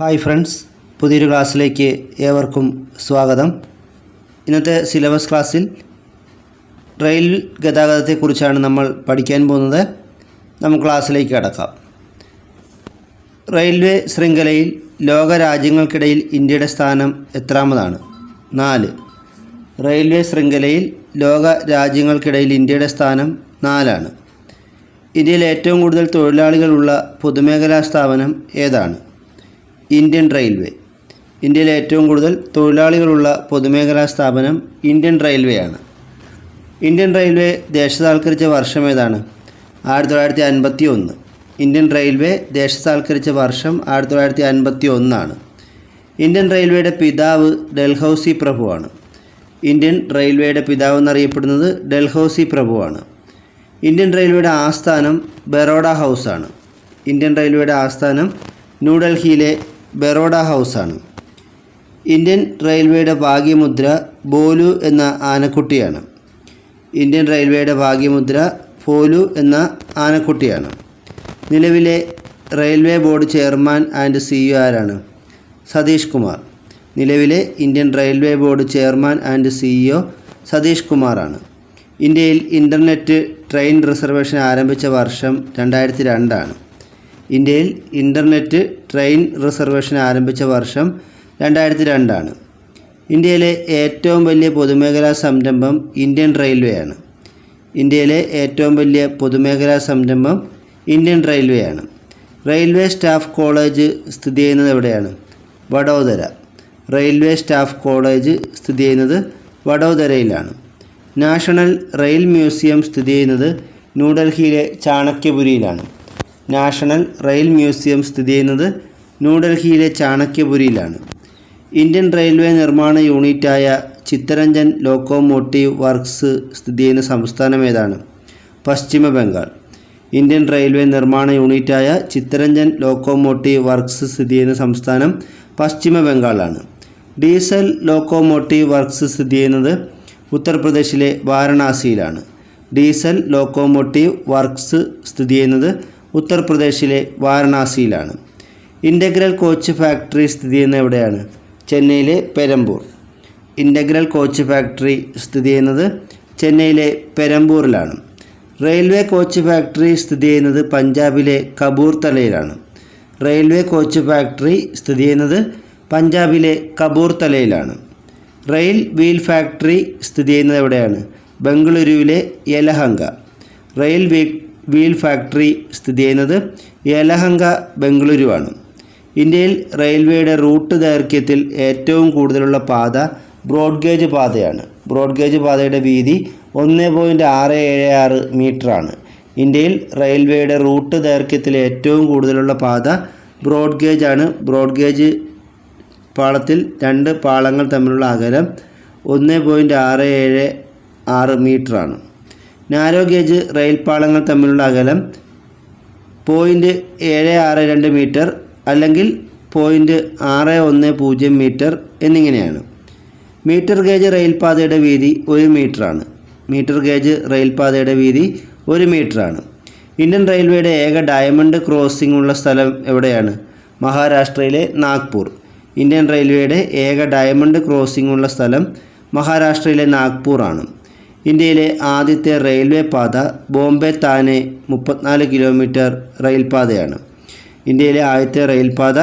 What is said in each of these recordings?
Hi friends പുതിയൊരു ക്ലാസ്സിലേക്ക് ഏവർക്കും സ്വാഗതം. ഇന്നത്തെ സിലബസ് ക്ലാസ്സിൽ റെയിൽ ഗതാഗതത്തെക്കുറിച്ചാണ് നമ്മൾ പഠിക്കാൻ പോകുന്നത്. നമുക്ക് ക്ലാസ്സിലേക്ക് കടക്കാം. റെയിൽവേ ശൃംഖലയിൽ ലോക രാജ്യങ്ങൾക്കിടയിൽ ഇന്ത്യയുടെ സ്ഥാനം എത്രാമതാണ്? നാല്. റെയിൽവേ ശൃംഖലയിൽ ലോക രാജ്യങ്ങൾക്കിടയിൽ ഇന്ത്യയുടെ സ്ഥാനം നാലാണ്. ഇന്ത്യയിൽ ഏറ്റവും കൂടുതൽ തൊഴിലാളികളുള്ള പൊതുമേഖലാ സ്ഥാപനം ഏതാണ്? Indian railway. ഇന്ത്യയിൽ ഏറ്റവും കൂടുതൽ തൊഴിലാളികളുള്ള പൊതുമേഖലാ സ്ഥാപനം ഇന്ത്യൻ റെയിൽവേ ആണ്. ഇന്ത്യൻ റെയിൽവേ ദേശസാൽക്കരിച്ച വർഷം ഏതാണ്? ആയിരത്തി തൊള്ളായിരത്തി അൻപത്തി ഒന്ന് ഇന്ത്യൻ റെയിൽവേ ദേശസാൽക്കരിച്ച വർഷം ആയിരത്തി തൊള്ളായിരത്തി അൻപത്തി ഒന്നാണ് ഇന്ത്യൻ റെയിൽവേയുടെ പിതാവ് ഡൽഹൌസി പ്രഭുവാണ്. ഇന്ത്യൻ റെയിൽവേയുടെ പിതാവ് എന്നറിയപ്പെടുന്നത് ഡൽഹൌസി പ്രഭുവാണ്. ഇന്ത്യൻ റെയിൽവേയുടെ ആസ്ഥാനം ബറോഡ ഹൗസാണ്. ഇന്ത്യൻ റെയിൽവേയുടെ ആസ്ഥാനം ന്യൂഡൽഹിയിലെ ബറോഡ ഹൗസാണ് ഇന്ത്യൻ റെയിൽവേയുടെ ഭാഗ്യമുദ്ര ബോലു എന്ന ആനക്കുട്ടിയാണ്. ഇന്ത്യൻ റെയിൽവേയുടെ ഭാഗ്യമുദ്ര ഫോലു എന്ന ആനക്കുട്ടിയാണ്. നിലവിലെ railway board chairman and CEO ആരാണ്? സതീഷ് കുമാർ. നിലവിലെ Indian railway board chairman and CEO Satish കുമാറാണ്. ഇന്ത്യയിൽ ഇന്റർനെറ്റ് ട്രെയിൻ റിസർവേഷൻ ആരംഭിച്ച വർഷം രണ്ടായിരത്തി രണ്ടാണ്. ഇന്ത്യയിൽ ഇന്റർനെറ്റ് ട്രെയിൻ റിസർവേഷൻ ആരംഭിച്ച വർഷം രണ്ടായിരത്തി രണ്ടാണ് ഇന്ത്യയിലെ ഏറ്റവും വലിയ പൊതുമേഖലാ സംരംഭം ഇന്ത്യൻ റെയിൽവേയാണ്. ഇന്ത്യയിലെ ഏറ്റവും വലിയ പൊതുമേഖലാ സംരംഭം ഇന്ത്യൻ റെയിൽവേയാണ്. റെയിൽവേ സ്റ്റാഫ് കോളേജ് സ്ഥിതി ചെയ്യുന്നത് എവിടെയാണ്? വഡോദര. റെയിൽവേ സ്റ്റാഫ് കോളേജ് സ്ഥിതി ചെയ്യുന്നത് വഡോദരയിലാണ്. നാഷണൽ റെയിൽ മ്യൂസിയം സ്ഥിതി ചെയ്യുന്നത് ന്യൂഡൽഹിയിലെ ചാണക്യപുരിയിലാണ്. നാഷണൽ റെയിൽ മ്യൂസിയം സ്ഥിതി ചെയ്യുന്നത് ന്യൂഡൽഹിയിലെ ചാണക്യപുരിയിലാണ്. ഇന്ത്യൻ റെയിൽവേ നിർമ്മാണ യൂണിറ്റായ ചിത്തരഞ്ജൻ ലോക്കോമോട്ടീവ് വർക്ക്സ് സ്ഥിതി ചെയ്യുന്ന സംസ്ഥാനം ഏതാണ്? പശ്ചിമ ബംഗാൾ. ഇന്ത്യൻ റെയിൽവേ നിർമ്മാണ യൂണിറ്റായ ചിത്തരഞ്ജൻ ലോക്കോമോട്ടീവ് വർക്ക്സ് സ്ഥിതി ചെയ്യുന്ന സംസ്ഥാനം പശ്ചിമ ബംഗാളാണ്. ഡീസൽ ലോക്കോമോട്ടീവ് വർക്ക്സ് സ്ഥിതി ചെയ്യുന്നത് ഉത്തർപ്രദേശിലെ വാരണാസിയിലാണ്. ഡീസൽ ലോക്കോമോട്ടീവ് വർക്ക്സ് സ്ഥിതി ചെയ്യുന്നത് ഉത്തർപ്രദേശിലെ വാരണാസിയിലാണ്. ഇന്റഗ്രൽ കോച്ച് ഫാക്ടറി സ്ഥിതി ചെയ്യുന്നത് എവിടെയാണ്? ചെന്നൈയിലെ പെരമ്പൂർ. ഇന്റഗ്രൽ കോച്ച് ഫാക്ടറി സ്ഥിതി ചെയ്യുന്നത് ചെന്നൈയിലെ പെരമ്പൂരിലാണ്. റെയിൽവേ കോച്ച് ഫാക്ടറി സ്ഥിതി ചെയ്യുന്നത് പഞ്ചാബിലെ കപൂർത്തലയിലാണ് റെയിൽവേ കോച്ച് ഫാക്ടറി സ്ഥിതി ചെയ്യുന്നത് പഞ്ചാബിലെ കപൂർത്തലയിലാണ് റെയിൽ വീൽ ഫാക്ടറി സ്ഥിതി ചെയ്യുന്നത് എവിടെയാണ്? ബംഗളൂരുവിലെ യലഹങ്ക. റെയിൽ വീൽ ഫാക്ടറി സ്ഥിതി ചെയ്യുന്നത് യലഹങ്ക ബംഗളൂരുവാണ്. ഇന്ത്യയിൽ റെയിൽവേയുടെ റൂട്ട് ദൈർഘ്യത്തിൽ ഏറ്റവും കൂടുതലുള്ള പാത ബ്രോഡ് ഗേജ് പാതയാണ്. ബ്രോഡ് ഗേജ് പാതയുടെ വീതി ഒന്ന് പോയിന്റ് ആറ് ഏഴ് ആറ് മീറ്ററാണ്. ഇന്ത്യയിൽ റെയിൽവേയുടെ റൂട്ട് ദൈർഘ്യത്തിൽ ഏറ്റവും കൂടുതലുള്ള പാത ബ്രോഡ് ഗേജ് ആണ് ബ്രോഡ് ഗേജ് പാളത്തിൽ രണ്ട് പാളങ്ങൾ തമ്മിലുള്ള അകലം ഒന്ന് പോയിന്റ് ആറ് ഏഴ് ആറ് മീറ്ററാണ്. നാരോ ഗേജ് റെയിൽ പാളങ്ങൾ തമ്മിലുള്ള അകലം പോയിന്റ് ഏഴ് ആറ് രണ്ട് മീറ്റർ അല്ലെങ്കിൽ പോയിന്റ് ആറ് ഒന്ന് പൂജ്യം മീറ്റർ എന്നിങ്ങനെയാണ്. മീറ്റർ ഗേജ് റെയിൽപാതയുടെ വീതി ഒരു മീറ്ററാണ് മീറ്റർ ഗേജ് റെയിൽപാതയുടെ വീതി ഒരു മീറ്ററാണ് ഇന്ത്യൻ റെയിൽവേയുടെ ഏക ഡയമണ്ട് ക്രോസിംഗ് ഉള്ള സ്ഥലം എവിടെയാണ്? മഹാരാഷ്ട്രയിലെ നാഗ്പൂർ. ഇന്ത്യൻ റെയിൽവേയുടെ ഏക ഡയമണ്ട് ക്രോസിംഗ് ഉള്ള സ്ഥലം മഹാരാഷ്ട്രയിലെ നാഗ്പൂർ ആണ്. ഇന്ത്യയിലെ ആദ്യത്തെ റെയിൽവേ പാത ബോംബെ താനെ മുപ്പത്തിനാല് കിലോമീറ്റർ റെയിൽപാതയാണ്. ഇന്ത്യയിലെ ആദ്യത്തെ റെയിൽപാത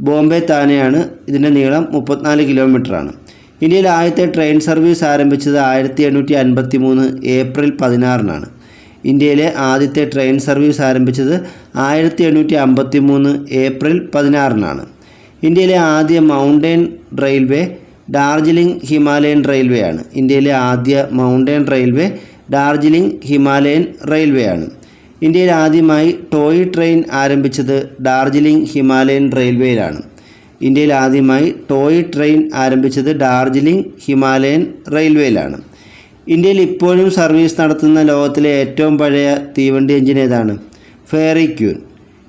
ബോംബെ താനെയാണ് ഇതിന്റെ നീളം മുപ്പത്തിനാല് കിലോമീറ്ററാണ്. ഇന്ത്യയിലെ ആദ്യത്തെ ട്രെയിൻ സർവീസ് ആരംഭിച്ചത് ആയിരത്തി എണ്ണൂറ്റി അൻപത്തി മൂന്ന് ഏപ്രിൽ പതിനാറിനാണ്. ഇന്ത്യയിലെ ആദ്യത്തെ ട്രെയിൻ സർവീസ് ആരംഭിച്ചത് ആയിരത്തി എണ്ണൂറ്റി അമ്പത്തി മൂന്ന് ഏപ്രിൽ പതിനാറിനാണ്. ഇന്ത്യയിലെ ആദ്യ mountain railway Darjeeling Himalayan railway ആണ് ഇന്ത്യയിലെ ആദ്യ mountain railway Darjeeling Himalayan railway ആണ് ഇന്ത്യയിൽ ആദ്യമായി ടോയ് ട്രെയിൻ ആരംഭിച്ചത് ഡാർജിലിംഗ് ഹിമാലയൻ റെയിൽവേയിലാണ്. ഇന്ത്യയിൽ ആദ്യമായി ടോയ് ട്രെയിൻ ആരംഭിച്ചത് ഡാർജിലിംഗ് ഹിമാലയൻ റെയിൽവേയിലാണ്. ഇന്ത്യയിൽ ഇപ്പോഴും സർവീസ് നടത്തുന്ന ലോകത്തിലെ ഏറ്റവും പഴയ തീവണ്ടി എഞ്ചിൻ ഏതാണ്? Fairy queen.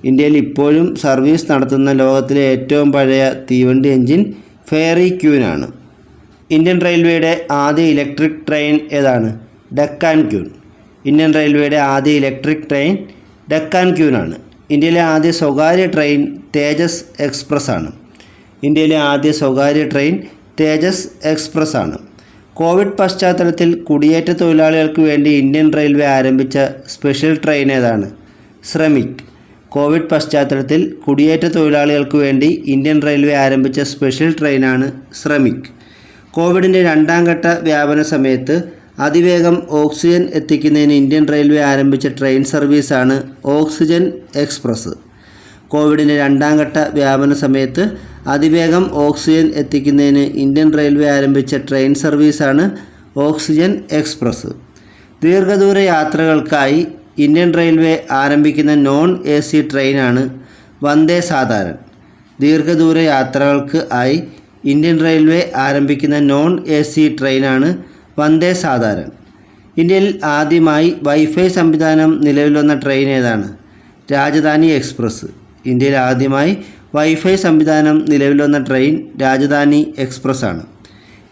ഇന്ത്യയിൽ ഇപ്പോഴും സർവീസ് നടത്തുന്ന ലോകത്തിലെ ഏറ്റവും പഴയ തീവണ്ടി എഞ്ചിൻ ഫെയറി ക്യൂനാണ് ഇന്ത്യൻ റെയിൽവേയുടെ ആദ്യ ഇലക്ട്രിക് ട്രെയിൻ ഏതാണ്? ഡക്കാൻ ക്യൂൻ. ഇന്ത്യൻ റെയിൽവേയുടെ ആദ്യ ഇലക്ട്രിക് ട്രെയിൻ ഡക്കാൻ ക്യൂനാണ് ഇന്ത്യയിലെ ആദ്യ സ്വകാര്യ ട്രെയിൻ തേജസ് എക്സ്പ്രസ് ആണ്. ഇന്ത്യയിലെ ആദ്യ സ്വകാര്യ ട്രെയിൻ തേജസ് എക്സ്പ്രസ് ആണ്. കോവിഡ് പശ്ചാത്തലത്തിൽ കുടിയേറ്റ തൊഴിലാളികൾക്ക് വേണ്ടി ഇന്ത്യൻ റെയിൽവേ ആരംഭിച്ച സ്പെഷ്യൽ ട്രെയിൻ ഏതാണ്? ശ്രമിക്. കോവിഡ് പശ്ചാത്തലത്തിൽ കുടിയേറ്റ തൊഴിലാളികൾക്ക് വേണ്ടി ഇന്ത്യൻ റെയിൽവേ ആരംഭിച്ച സ്പെഷ്യൽ ട്രെയിനാണ് ശ്രമിക്. കോവിഡിന്റെ രണ്ടാം ഘട്ട വ്യാപന സമയത്ത് അതിവേഗം ഓക്സിജൻ എത്തിക്കുന്നതിന് ഇന്ത്യൻ റെയിൽവേ ആരംഭിച്ച ട്രെയിൻ സർവീസാണ് ഓക്സിജൻ എക്സ്പ്രസ്. കോവിഡിന്റെ രണ്ടാം ഘട്ട വ്യാപന സമയത്ത് അതിവേഗം ഓക്സിജൻ എത്തിക്കുന്നതിന് ഇന്ത്യൻ റെയിൽവേ ആരംഭിച്ച ട്രെയിൻ സർവീസാണ് ഓക്സിജൻ എക്സ്പ്രസ്. ദീർഘദൂര യാത്രകൾക്കായി ഇന്ത്യൻ റെയിൽവേ ആരംഭിക്കുന്ന നോൺ എ സി ട്രെയിനാണ് വന്ദേ സാധാരൺ ദീർഘദൂര യാത്രകൾക്ക് ആയി ഇന്ത്യൻ റെയിൽവേ ആരംഭിക്കുന്ന നോൺ എ സി ട്രെയിനാണ് വന്ദേ സാധാരൺ ഇന്ത്യയിൽ ആദ്യമായി വൈഫൈ സംവിധാനം നിലവിൽ വന്ന ട്രെയിൻ ഏതാണ്? രാജധാനി എക്സ്പ്രസ്. ഇന്ത്യയിൽ ആദ്യമായി വൈഫൈ സംവിധാനം നിലവിൽ വന്ന ട്രെയിൻ രാജധാനി എക്സ്പ്രസ് ആണ്.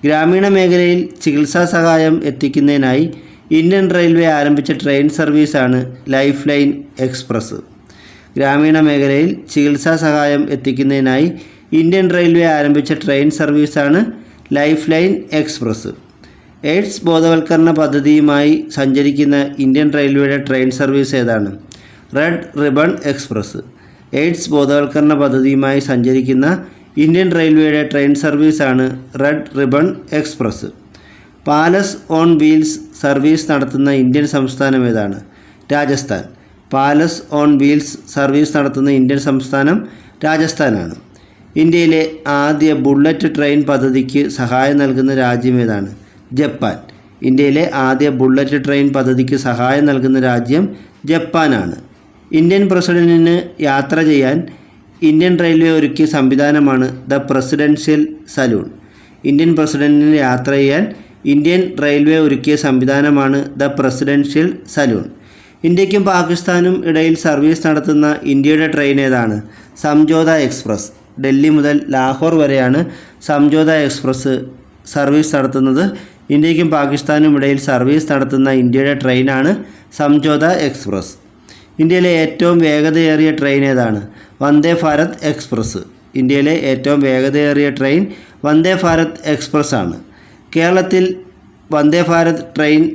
ഗ്രാമീണ മേഖലയിൽ ചികിത്സാ സഹായം എത്തിക്കുന്നതിനായി ഇന്ത്യൻ റെയിൽവേ ആരംഭിച്ച ട്രെയിൻ സർവീസാണ് ലൈഫ് ലൈൻ എക്സ്പ്രസ്. ഗ്രാമീണ മേഖലയിൽ ചികിത്സാ സഹായം എത്തിക്കുന്നതിനായി ഇന്ത്യൻ റെയിൽവേ ആരംഭിച്ച ട്രെയിൻ സർവീസാണ് ലൈഫ് ലൈൻ എക്സ്പ്രസ്. എയ്ഡ്സ് ബോധവൽക്കരണ പദ്ധതിയുമായി സഞ്ചരിക്കുന്ന ഇന്ത്യൻ റെയിൽവേയുടെ ട്രെയിൻ സർവീസ് ഏതാണ്? Red ribbon express. എയ്ഡ്സ് ബോധവൽക്കരണ പദ്ധതിയുമായി സഞ്ചരിക്കുന്ന ഇന്ത്യൻ റെയിൽവേയുടെ ട്രെയിൻ സർവീസാണ് red ribbon express. Palace on wheels service നടത്തുന്ന ഇന്ത്യൻ സംസ്ഥാനം ഏതാണ്? Rajasthan. Palace on wheels service നടത്തുന്ന ഇന്ത്യൻ സംസ്ഥാനം രാജസ്ഥാനാണ്. ഇന്ത്യയിലെ ആദ്യ ബുള്ളറ്റ് ട്രെയിൻ പദ്ധതിക്ക് സഹായം നൽകുന്ന രാജ്യം ഏതാണ്? ജപ്പാൻ. ഇന്ത്യയിലെ ആദ്യ ബുള്ളറ്റ് ട്രെയിൻ പദ്ധതിക്ക് സഹായം നൽകുന്ന രാജ്യം ജപ്പാനാണ്. ഇന്ത്യൻ പ്രസിഡന്റിന് യാത്ര ചെയ്യാൻ ഇന്ത്യൻ റെയിൽവേ ഒരുക്കിയ സംവിധാനമാണ് ദ പ്രസിഡൻഷ്യൽ സലൂൺ. ഇന്ത്യൻ പ്രസിഡന്റിന് യാത്ര ചെയ്യാൻ ഇന്ത്യൻ റെയിൽവേ ഒരുക്കിയ സംവിധാനമാണ് ദ പ്രസിഡൻഷ്യൽ സലൂൺ. ഇന്ത്യക്കും പാകിസ്ഥാനും ഇടയിൽ സർവീസ് നടത്തുന്ന ഇന്ത്യയുടെ ട്രെയിൻ ഏതാണ്? സംജോത എക്സ്പ്രസ്. ഡൽഹി മുതൽ ലാഹോർ വരെയാണ് സംജോത എക്സ്പ്രസ് സർവീസ് നടത്തുന്നത്. ഇന്ത്യക്കും പാകിസ്ഥാനും ഇടയിൽ സർവീസ് നടത്തുന്ന ഇന്ത്യയുടെ ട്രെയിനാണ് സംജോത എക്സ്പ്രസ്. ഇന്ത്യയിലെ ഏറ്റവും വേഗതയേറിയ ട്രെയിൻ ഏതാണ്? വന്ദേ ഭാരത് എക്സ്പ്രസ്. ഇന്ത്യയിലെ ഏറ്റവും വേഗതയേറിയ ട്രെയിൻ വന്ദേ ഭാരത് എക്സ്പ്രസ് ആണ്. കേരളത്തിൽ വന്ദേ ഭാരത് ട്രെയിൻ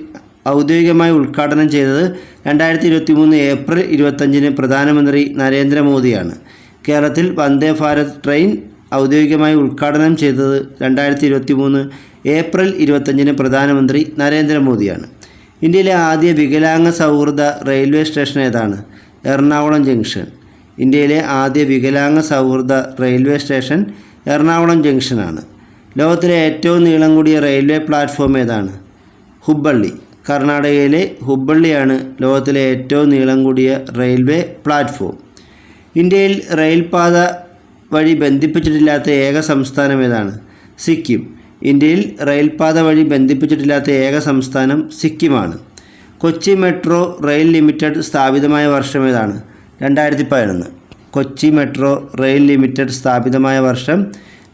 ഔദ്യോഗികമായി ഉദ്ഘാടനം ചെയ്തത് രണ്ടായിരത്തി ഇരുപത്തി മൂന്ന് ഏപ്രിൽ ഇരുപത്തഞ്ചിന് പ്രധാനമന്ത്രി നരേന്ദ്രമോദിയാണ്. കേരളത്തിൽ വന്ദേ ഭാരത് ട്രെയിൻ ഔദ്യോഗികമായി ഉദ്ഘാടനം ചെയ്തത് രണ്ടായിരത്തി ഇരുപത്തി മൂന്ന് ഏപ്രിൽ ഇരുപത്തഞ്ചിന് പ്രധാനമന്ത്രി നരേന്ദ്രമോദിയാണ്. ഇന്ത്യയിലെ ആദ്യ വികലാംഗ സൗഹൃദ റെയിൽവേ സ്റ്റേഷൻ ഏതാണ്? എറണാകുളം ജംഗ്ഷൻ. ഇന്ത്യയിലെ ആദ്യ വികലാംഗ സൗഹൃദ റെയിൽവേ സ്റ്റേഷൻ എറണാകുളം ജംഗ്ഷനാണ്. ലോകത്തിലെ ഏറ്റവും നീളം കൂടിയ റെയിൽവേ പ്ലാറ്റ്ഫോം ഏതാണ്? ഹുബ്ബള്ളി. കർണാടകയിലെ ഹുബ്ബള്ളിയാണ് ലോകത്തിലെ ഏറ്റവും നീളം കൂടിയ റെയിൽവേ പ്ലാറ്റ്ഫോം. ഇന്ത്യയിൽ റെയിൽപാത വഴി ബന്ധിപ്പിച്ചിട്ടില്ലാത്ത ഏക സംസ്ഥാനം ഏതാണ്? സിക്കിം. ഇന്ത്യയിൽ റെയിൽപാത വഴി ബന്ധിപ്പിച്ചിട്ടില്ലാത്ത ഏക സംസ്ഥാനം സിക്കിമാണ്. കൊച്ചി മെട്രോ റെയിൽ ലിമിറ്റഡ് സ്ഥാപിതമായ വർഷം ഏതാണ്? രണ്ടായിരത്തി പതിനൊന്ന് കൊച്ചി മെട്രോ റെയിൽ ലിമിറ്റഡ് സ്ഥാപിതമായ വർഷം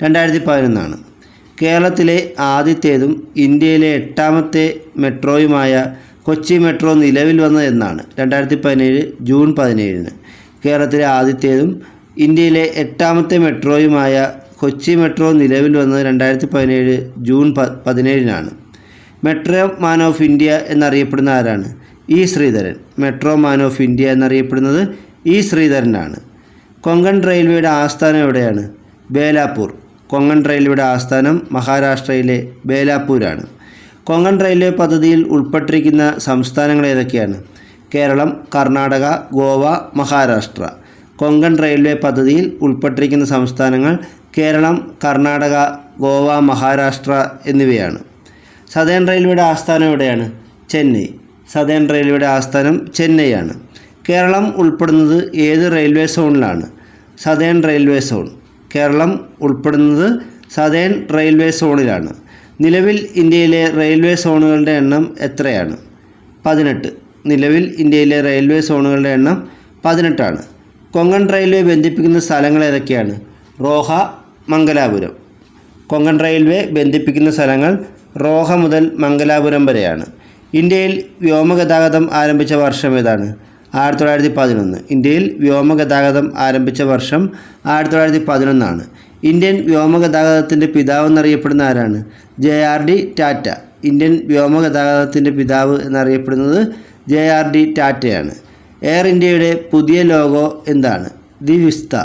രണ്ടായിരത്തി പതിനൊന്നാണ് കേരളത്തിലെ ആദ്യത്തേതും ഇന്ത്യയിലെ എട്ടാമത്തെ മെട്രോയുമായ കൊച്ചി മെട്രോ നിലവിൽ വന്നത് എന്നാണ്. രണ്ടായിരത്തി പതിനേഴ് ജൂൺ പതിനേഴിന്. കേരളത്തിലെ ആദ്യത്തേതും ഇന്ത്യയിലെ എട്ടാമത്തെ മെട്രോയുമായ കൊച്ചി മെട്രോ നിലവിൽ വന്നത് രണ്ടായിരത്തി പതിനേഴ് ജൂൺ പ പതിനേഴിനാണ്. മെട്രോ മാൻ ഓഫ് ഇന്ത്യ എന്നറിയപ്പെടുന്ന ആരാണ്? E Sreedharan. Metro man of India എന്നറിയപ്പെടുന്നത് ഇ ശ്രീധരനാണ്. കൊങ്കൺ റെയിൽവേയുടെ ആസ്ഥാനം എവിടെയാണ്? ബേലാപ്പൂർ. കൊങ്കൺ റെയിൽവേയുടെ ആസ്ഥാനം മഹാരാഷ്ട്രയിലെ ബേലാപ്പൂരാണ്. കൊങ്കൺ റെയിൽവേ പദ്ധതിയിൽ ഉൾപ്പെട്ടിരിക്കുന്ന സംസ്ഥാനങ്ങൾ ഏതൊക്കെയാണ്? കേരളം കർണാടക ഗോവ മഹാരാഷ്ട്ര. കൊങ്കൺ റെയിൽവേ പദ്ധതിയിൽ ഉൾപ്പെട്ടിരിക്കുന്ന സംസ്ഥാനങ്ങൾ കേരളം കർണാടക ഗോവ മഹാരാഷ്ട്ര എന്നിവയാണ്. സദേൺ റെയിൽവേയുടെ ആസ്ഥാനം എവിടെയാണ്? ചെന്നൈ. സദേൺ റെയിൽവേയുടെ ആസ്ഥാനം ചെന്നൈയാണ്. കേരളം ഉൾപ്പെടുന്നത് ഏത് railway സോണിലാണ്? Southern railway zone. Keralam ഉൾപ്പെടുന്നത് സതേൺ റെയിൽവേ സോണിലാണ്. നിലവിൽ ഇന്ത്യയിലെ റെയിൽവേ സോണുകളുടെ എണ്ണം എത്രയാണ്? പതിനെട്ട്. നിലവിൽ ഇന്ത്യയിലെ റെയിൽവേ സോണുകളുടെ എണ്ണം പതിനെട്ടാണ്. കൊങ്കൺ റെയിൽവേ ബന്ധിപ്പിക്കുന്ന സ്ഥലങ്ങൾ ഏതൊക്കെയാണ്? റോഹ മംഗലാപുരം. കൊങ്കൺ റെയിൽവേ ബന്ധിപ്പിക്കുന്ന സ്ഥലങ്ങൾ റോഹ മുതൽ മംഗലാപുരം വരെയാണ്. ഇന്ത്യയിൽ വ്യോമഗതാഗതം ആരംഭിച്ച വർഷം ഏതാണ്? ആയിരത്തി തൊള്ളായിരത്തി പതിനൊന്ന് ഇന്ത്യയിൽ വ്യോമഗതാഗതം ആരംഭിച്ച വർഷം ആയിരത്തി തൊള്ളായിരത്തി പതിനൊന്നാണ് ഇന്ത്യൻ വ്യോമഗതാഗതത്തിന്റെ പിതാവ് എന്നറിയപ്പെടുന്ന ആരാണ്? J R D Tata. Indian വ്യോമഗതാഗതത്തിന്റെ പിതാവ് എന്നറിയപ്പെടുന്നത് ജെ ആർ ഡി ടാറ്റയാണ്. എയർ ഇന്ത്യയുടെ പുതിയ ലോഗോ എന്താണ്? The Vista.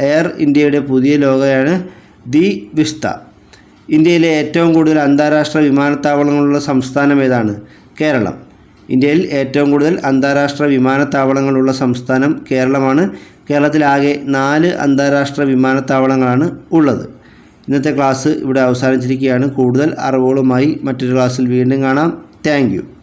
എയർ ഇന്ത്യയുടെ പുതിയ ലോഗോയാണ് ദി വിസ്ത. ഇന്ത്യയിലെ ഏറ്റവും കൂടുതൽ അന്താരാഷ്ട്ര വിമാനത്താവളങ്ങളുള്ള സംസ്ഥാനം ഏതാണ്? കേരളം. ഇന്ത്യയിൽ ഏറ്റവും കൂടുതൽ അന്താരാഷ്ട്ര വിമാനത്താവളങ്ങളുള്ള സംസ്ഥാനം കേരളമാണ്. കേരളത്തിലാകെ നാല് അന്താരാഷ്ട്ര വിമാനത്താവളങ്ങളാണ് ഉള്ളത്. ഇന്നത്തെ ക്ലാസ് ഇവിടെ അവസാനിച്ചിരിക്കുകയാണ്. കൂടുതൽ അറിവുകളുമായി മറ്റൊരു ക്ലാസ്സിൽ വീണ്ടും കാണാം. താങ്ക്